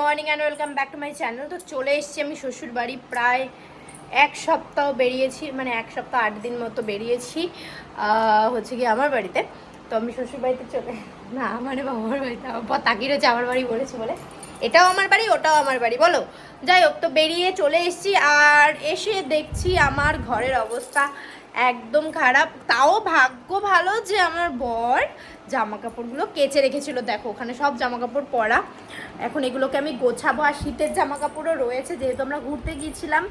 Morning and welcome back to my channel তো চলে এসেছি আমি শ্বশুর বাড়ি প্রায় এক সপ্তাহ বেরিয়েছি মানে এক সপ্তাহ আট দিন মতো বেরিয়েছি হচ্ছে কি আমার বাড়িতে। তো আমি শ্বশুর বাড়িতে চলে না মানে বাবার বাড়িতে, আমার তাকিয়ে রয়েছে, আমার বাড়ি বলেছি বলে। এটাও আমার বাড়ি, ওটাও আমার বাড়ি, বলো। যাই হোক, তো বেরিয়ে চলে এসেছি আর এসে দেখছি আমার ঘরের অবস্থা। একদম খারাপ। তাও ভাগ্য ভালো যে আমার বর জামা কাপড়গুলো কেচে রেখেছিল। দেখো, ওখানে সব জামা কাপড় পরা। এখন এগুলোকে আমি গোছাবো। আর শীতের জামা কাপড়ও রয়েছে। যেহেতু আমরা ঘুরতে গিয়েছিলাম,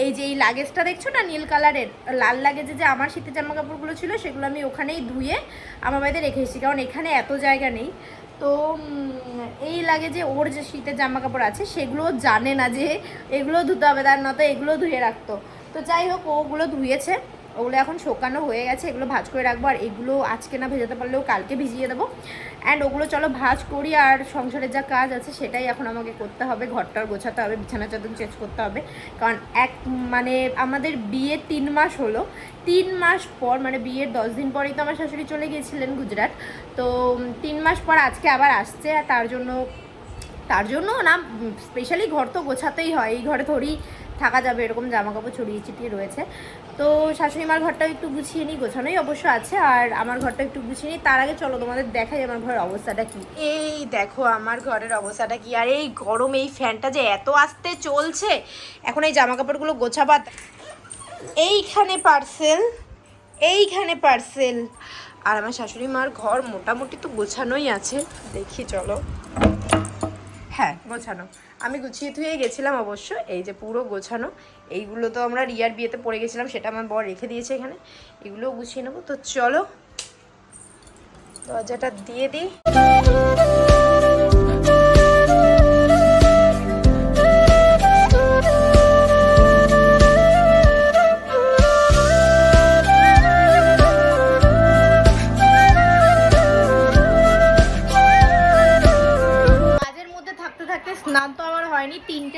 এই যে এই লাগেজটা দেখছ না, নীল কালারের? লাল লাগেজে যে আমার শীতের জামা কাপড়গুলো ছিল, সেগুলো আমি ওখানেই ধুয়ে আমার বাড়িতে রেখে এসেছি। কারণ এখানে এত জায়গা নেই। তো এই লাগে যে ওর যে শীতের জামা কাপড় আছে, সেগুলো জানে না যে এগুলো ধুতে হবে, তার নয়তো এগুলো ধুয়ে রাখতো। তো যাই হোক ওগুলো ধুয়েছে। ওগুলো এখন শোকানো হয়ে গেছে, এগুলো ভাজ করে রাখব আর এগুলো আজকে না ভেজাতে পারলেও কালকে ভিজিয়ে দেবো। অ্যান্ড ওগুলো চলো ভাজ করি আর সংসারের যা কাজ আছে সেটাই এখন আমাকে করতে হবে, ঘরটার গোছাতে হবে, বিছানা চাদর চেঞ্জ করতে হবে। কারণ এক মানে আমাদের বিয়ে তিন মাস হলো, তিন মাস পর মানে বিয়ের দশ দিন পরেই তো আমার শাশুড়ি চলে গিয়েছিলেন গুজরাট। তো তিন মাস পর আজকে আবার আসছে আর তার জন্য তার জন্য না স্পেশালি ঘর তো গোছাতেই হয়, এই ঘরে থোড়ি থাকা যাবে, এরকম জামা কাপড় ছড়িয়ে ছিটিয়ে রয়েছে। তো শাশুড়ি মার ঘরটাও একটু গুছিয়ে নিই, গোছানোই অবশ্য আছে, আর আমার ঘরটা একটু গুছিয়ে নিই। তার আগে চলো তোমাদের দেখাই আমার ঘরের অবস্থাটা কি। এই দেখো আমার ঘরের অবস্থাটা কি, আর এই গরম, এই ফ্যানটা যে এত আস্তে চলছে, এখন এই জামা কাপড়গুলো গোছাবা। এইখানে পার্সেল এইখানে পার্সেল আর আমার শাশুড়ি মার ঘর মোটামুটি তো গোছানোই আছে, দেখি চলো। হ্যাঁ গোছানো। আমি গুছিয়ে ধুয়ে গেছিলাম অবশ্য, এই যে পুরো গোছানো। এইগুলো তো আমরা রিয়ার বিয়েতে পড়ে গেছিলাম, সেটা আমার বর রেখে দিয়েছে এখানে। এগুলো গুছিয়ে নেব। তো চলো, দরজাটা দিয়ে দিই।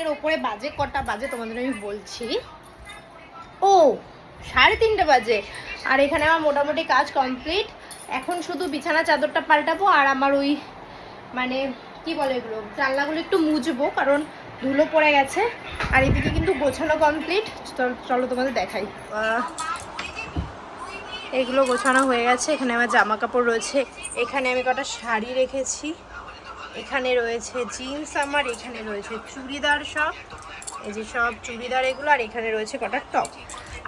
তিনটের ওপরে বাজে, কটা বাজে তোমাদের আমি বলছি। ও, সাড়ে তিনটে বাজে। আর এখানে আমার মোটামুটি কাজ কমপ্লিট। এখন শুধু বিছানা চাদরটা পাল্টাবো আর আমার ওই মানে কি বলে এগুলো, জানলাগুলো একটু মুজবো কারণ ধুলো পড়ে গেছে। আর এদিকে কিন্তু গোছানো কমপ্লিট। চলো তোমাদের দেখাই। এগুলো গোছানো হয়ে গেছে। এখানে আমার জামা কাপড় রয়েছে। এখানে আমি কটা শাড়ি রেখেছি। এখানে রয়েছে জিন্স আমার, এখানে রয়েছে চুড়িদার সব। এই যে সব চুড়িদার এগুলো, আর এখানে রয়েছে কটা টপ।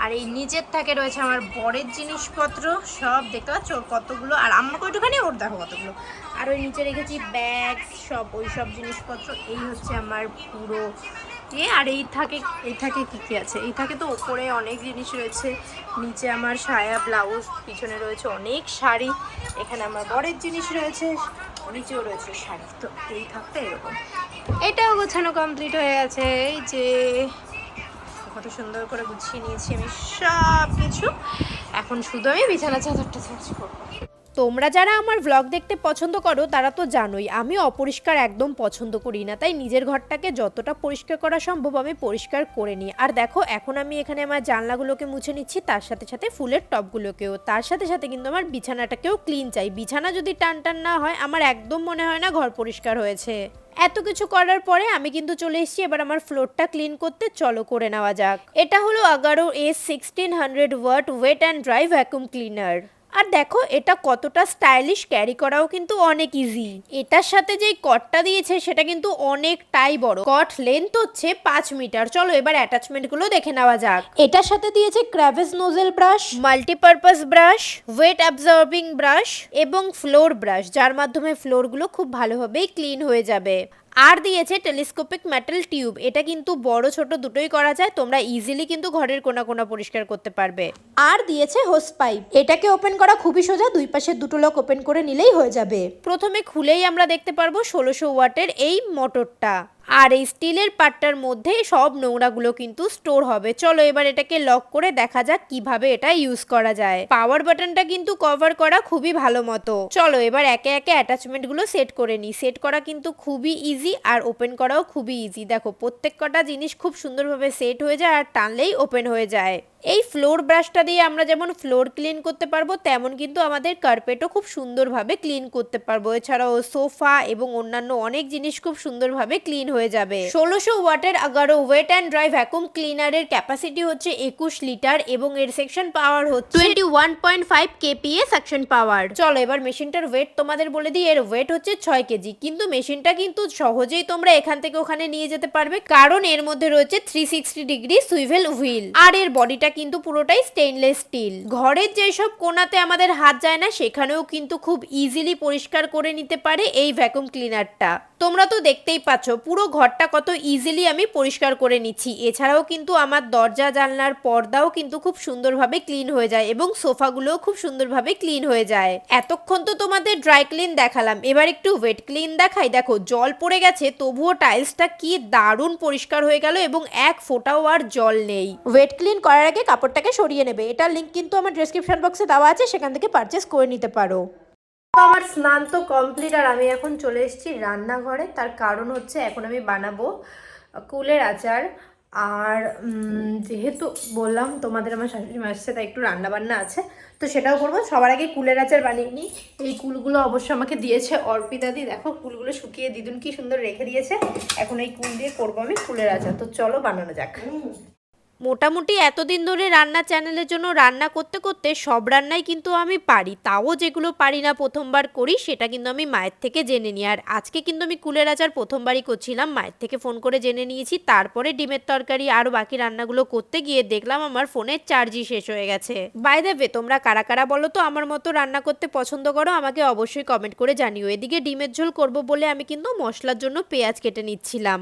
আর এই নিচের থাকে রয়েছে আমার বরের জিনিসপত্র, সব দেখতে পাচ্ছ? কতগুলো, আর আমার কতখানি ওর দেখো কতগুলো। আর ওই নিচে রেখেছি ব্যাগ সব ওই সব জিনিসপত্র। এই হচ্ছে আমার পুরো এ, আর এই থাকে এই থাকে কী কী আছে? এই থাকে তো ওপরে অনেক জিনিস রয়েছে। নিচে আমার সায়া ব্লাউজ, পিছনে রয়েছে অনেক শাড়ি। এখানে আমার বরের জিনিস রয়েছে। নিচেও রয়েছে শাড়ি। তো এই থাকতে এরকম। এটাও গোছানো কমপ্লিট হয়ে গেছে। এই যে কত সুন্দর করে গুছিয়ে নিয়েছি আমি সব কিছু এখন শুধু আমি বিছানা চাদরটা চার্জ করব। তোমরা যারা আমার ভ্লগ দেখতে পছন্দ করো, তারা তো জানোই, আমি অপরিষ্কার একদম পছন্দ করি না। তাই নিজের ঘরটাকে যতটা পরিষ্কার করা সম্ভব আমি পরিষ্কার করে নিই। আর দেখো, এখন আমি এখানে আমার জানলাগুলোকে মুছে নিচ্ছি, তার সাথে সাথে ফুলের টবগুলোকেও। তার সাথে সাথে কিন্তু আমার বিছানাটাকেও ক্লিন চাই। বিছানা যদি টান টান না হয়, আমার একদম মনে হয় না ঘর পরিষ্কার হয়েছে। এত কিছু করার পরে আমি কিন্তু চলে এসেছি, এবার আমার ফ্লোরটা ক্লিন করতে চলো করে নেওয়া যাক। এটা হলো Agaro ace sixteen hundred watt wet and dry vacuum cleaner আর দেখো, এটা কতটা স্টাইলিশ ক্যারি করাও কিন্তু অনেক ইজি এটার সাথে যেই কটটা দিয়েছে, সেটা কিন্তু অনেকটাই বড়। কট লেন্থ হচ্ছে পাঁচ মিটার। চলো এবার অ্যাটাচমেন্টগুলো দেখে নেওয়া যাক। এটার সাথে দিয়েছে crevice nozzle brush multipurpose brush wet absorbing brush এবং ফ্লোর ব্রাশ যার মাধ্যমে ফ্লোরগুলো খুব ভালোভাবেই ক্লিন হয়ে যাবে। আর দিয়েছে টেলিস্কোপিক মেটাল টিউব। এটা কিন্তু বড় ছোট দুটোই করা যায়, তোমরা ইজিলি কিন্তু ঘরের কোনা কোনা পরিষ্কার করতে পারবে। আর দিয়েছে হোস পাইপ এটাকে ওপেন করা খুবই সোজা, দুই পাশে দুটো লক ওপেন করে নিলেই হয়ে যাবে। প্রথমে খুলেই আমরা দেখতে পারব ষোলোশো ওয়াটের এই মোটরটা আর এই স্টিলের পাটটার মধ্যে সব নোংরাগুলো কিন্তু স্টোর হবে। চলো এবার এটাকে লক করে দেখা যাক কীভাবে এটা ইউজ করা যায়। পাওয়ার বাটনটা কিন্তু কভার করা খুবই ভালো মতো। চলো এবার একে একে অ্যাটাচমেন্টগুলো সেট করে নিই। সেট করা কিন্তু খুবই ইজি আর ওপেন করাও খুবই ইজি দেখো, প্রত্যেক কটা জিনিস খুব সুন্দরভাবে সেট হয়ে যায় আর টানলেই ওপেন হয়ে যায়। এই ফ্লোর ব্রাশটা দিয়ে আমরা যেমন ফ্লোর ক্লিন করতে পারব, তেমন কিন্তু আমাদের কার্পেটও খুব সুন্দরভাবে ক্লিন করতে পারব। এছাড়াও সোফা এবং অন্যান্য অনেক জিনিস খুব সুন্দরভাবে ক্লিন হয়ে যাবে। ষোলোশো ওয়াটের Agaro wet and dry vacuum ক্লিনারের capacity হচ্ছে একুশ লিটার এবং এর সেকশন পাওয়ার হচ্ছে twenty one point five kPa suction power চলো এবার মেশিনটার ওয়েট তোমাদের বলে দিই, এর ওয়েট হচ্ছে ছয় কেজি কিন্তু মেশিনটা কিন্তু সহজেই তোমরা এখান থেকে ওখানে নিয়ে যেতে পারবে, কারণ এর মধ্যে রয়েছে three sixty degree swivel wheel আর এর বডিটা কিন্তু পুরোটাই স্টেইনলেস স্টিল ঘরের যেসব কোনাতে আমাদের হাত যায় না, সেখানেও কিন্তু খুব ইজিলি পরিষ্কার করে নিতে পারে এই ভ্যাকুম ক্লিনারটা তোমরা তো দেখতেই পাচ্ছ, পুরো ঘরটা কত ইজিলি আমি পরিষ্কার করে নিচ্ছি। এছাড়াও কিন্তু আমার দরজা, জানলার পর্দাও কিন্তু খুব সুন্দরভাবে ক্লিন হয়ে যায় এবং সোফাগুলোও খুব সুন্দরভাবে ক্লিন হয়ে যায়। এতক্ষণ তো তোমাদের ড্রাই ক্লিন দেখালাম। এবার একটু ওয়েট ক্লিন দেখাই। দেখো, জল পড়ে গেছে, তবুও টাইলসটা কি দারুণ পরিষ্কার হয়ে গেল এবং এক ফোঁটাও আর জল নেই। ওয়েট ক্লিন করার আগে কাপড়টাকে সরিয়ে নেবে। এটার লিঙ্ক কিন্তু আমার ডেসক্রিপশন বক্সে দেওয়া আছে, সেখান থেকে পারচেস করে নিতে পারো। আমার স্নান তো কমপ্লিট আর আমি এখন চলে এসেছি রান্নাঘরে। তার কারণ হচ্ছে এখন আমি বানাবো কুলের আচার। আর যেহেতু বললাম তোমাদের আমার শাশুড়ি মাসের সাথে একটু রান্না বান্না আছে, তো সেটাও করব। সবার আগে কুলের আচার বানিয়ে নিই। এই কুলগুলো অবশ্য আমাকে দিয়েছে অর্পিতা দি। দেখো কুলগুলো শুকিয়ে দিদুন কি সুন্দর রেখে দিয়েছে। এখন এই কুল দিয়ে করব আমি কুলের আচার। তো চলো বানানো যাক। মোটামুটি এতদিন ধরে রান্না চ্যানেলের জন্য রান্না করতে করতে সব রান্নাই কিন্তু আমি পারি, তাও যেগুলো পারি না প্রথমবার করি সেটা কিন্তু আমি মায়ের থেকে জেনে নিই। আর আজকে কিন্তু আমি কুলের আচার প্রথমবারই করছিলাম, মায়ের থেকে ফোন করে জেনে নিয়েছি, তারপরে ডিমের তরকারি আরও বাকি রান্নাগুলো করতে গিয়ে দেখলাম আমার ফোনের চার্জই শেষ হয়ে গেছে। বাই দেবে তোমরা কারা কারা বলো তো আমার মতো রান্না করতে পছন্দ করো, আমাকে অবশ্যই কমেন্ট করে জানিও। এদিকে ডিমের ঝোল করব বলে আমি কিন্তু মশলার জন্য পেঁয়াজ কেটে নিচ্ছিলাম।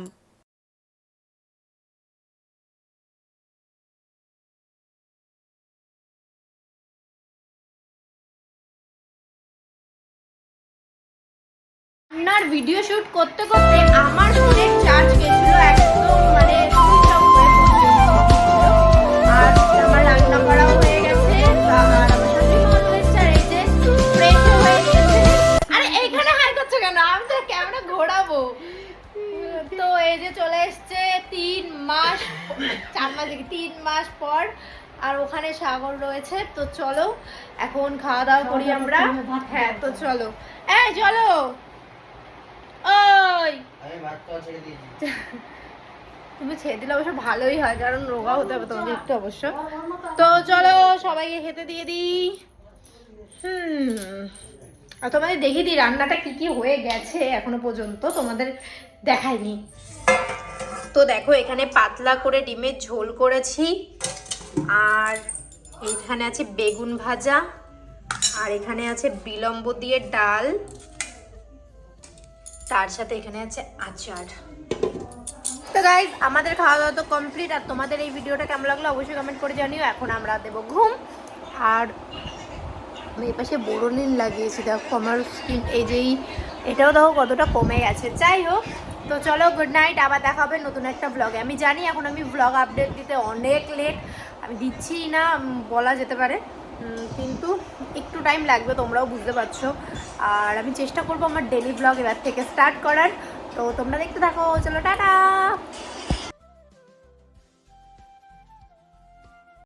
ভিডিও শুট করতে করতে আমার ফোনের চার্জ গেছিল একদম মানে। আর আমার রান্না করাও হয়ে গেছে আর আমার শাশুড়ি মা রয়েছে আর এই যে ফ্রেশ হয়ে গেছে। আরে এইখানে হাই করছ কেন? আমি তো ক্যামেরা ঘোরাবো। তো এই যে চলে এসছে তিন মাস চার মাস থেকে তিন মাস পর আর ওখানে সাগর রয়েছে। তো চলো এখন খাওয়া দাওয়া করি আমরা। হ্যাঁ তো চলো। এই চলো। ওই আমি ভাত খাওয়া ছেড়ে দিয়েছি তুমি ছেড়ে দিলে অবশ্য ভালোই হয় কারণ রোগা হতে হবে তোমাকে একটু অবশ্য। তো চলো সবাইকে খেতে দিয়ে দিই। হুম। আর তোমাদের দেখিয়ে দিই রান্নাটা কি কি হয়ে গেছে এখনও পর্যন্ত তোমাদের দেখাইনি। তো দেখো এখানে পাতলা করে ডিমের ঝোল করেছি আর এইখানে আছে বেগুন ভাজা আর এখানে আছে বিলম্ব দিয়ে ডাল। তার সাথে এখানে আছে আচার। তো গাইজ আমাদের খাওয়া দাওয়া তো কমপ্লিট আর তোমাদের এই ভিডিওটা কেমন লাগল অবশ্যই কমেন্ট করে জানিও। এখন আমরা দেবো ঘুম। আর আমি এই পাশে বোরোলিন লাগিয়েছি, দেখো আমার স্কিন এই যেই এটাও দেখো কতটা কমে গেছে। যাই হোক, তো চলো গুড নাইট আবার দেখা হবে নতুন একটা ব্লগে আমি জানি এখন আমি ব্লগ আপডেট দিতে অনেক লেট আমি দিচ্ছি না বলা যেতে পারে। কিন্তু একটু টাইম লাগবে, তোমরাও বুঝতে পারছ। আর আমি চেষ্টা করব আমার ডেলি ব্লগ এবার থেকে স্টার্ট করার। তো তোমরা দেখতে থাকো, চলো, টাটা!